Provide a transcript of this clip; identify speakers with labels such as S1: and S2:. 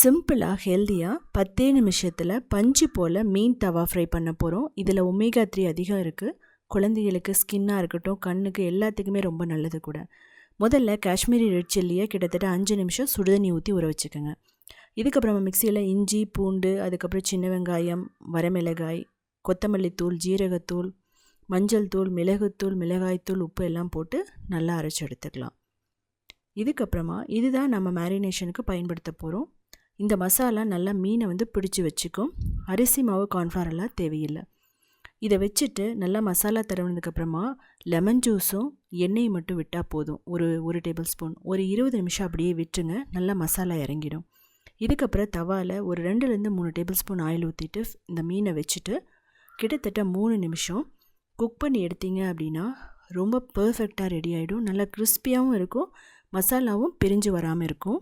S1: சிம்பிளாக ஹெல்த்தியாக பத்தே நிமிஷத்தில் பஞ்சு போல் மீன் தவா ஃப்ரை பண்ண போகிறோம் இதில் ஒமேகா த்ரீ அதிகம் இருக்குது குழந்தைகளுக்கு ஸ்கின்னாக இருக்கட்டும் கண்ணுக்கு எல்லாத்துக்குமே ரொம்ப நல்லது கூட. முதல்ல காஷ்மீரி ரெட் சில்லியை கிட்டத்தட்ட அஞ்சு நிமிஷம் சுடுதண்ணி ஊற்றி ஊற வச்சுக்கோங்க. இதுக்கப்புறமா மிக்சியில் இஞ்சி பூண்டு அதுக்கப்புறம் சின்ன வெங்காயம் வரமிளகாய் கொத்தமல்லி தூள் ஜீரகத்தூள் மஞ்சள் தூள் மிளகுத்தூள் மிளகாய்த்தூள் உப்பு எல்லாம் போட்டு நல்லா அரைச்சி எடுத்துக்கலாம். இதுக்கப்புறமா இதுதான் நம்ம மேரினேஷனுக்கு பயன்படுத்த போகிறோம் இந்த மசாலா நல்லா மீனை வந்து பிடிச்சி வச்சுக்கும். அரிசி மாவு கார்ன்ஃப்ளவர் தேவையில்லை. இதை வச்சுட்டு நல்லா மசாலா தடவினதுக்கப்புறமா லெமன் ஜூஸும் எண்ணெய் மட்டும் விட்டால் போதும். ஒரு ஒரு டேபிள் ஸ்பூன் ஒரு இருபது நிமிஷம் அப்படியே விட்டுருங்க. நல்லா மசாலா இறங்கிடும். இதுக்கப்புறம் தவாவில் ஒரு ரெண்டுலேருந்து மூணு டேபிள் ஸ்பூன் ஆயில் ஊற்றிட்டு இந்த மீனை வச்சுட்டு கிட்டத்தட்ட மூணு நிமிஷம் குக் பண்ணி எடுத்தீங்க அப்படின்னா ரொம்ப பர்ஃபெக்டாக ரெடி ஆகிடும் நல்லா கிறிஸ்பியாகவும் இருக்கும். மசாலாவும் பிரிஞ்சு வராமல் இருக்கும்.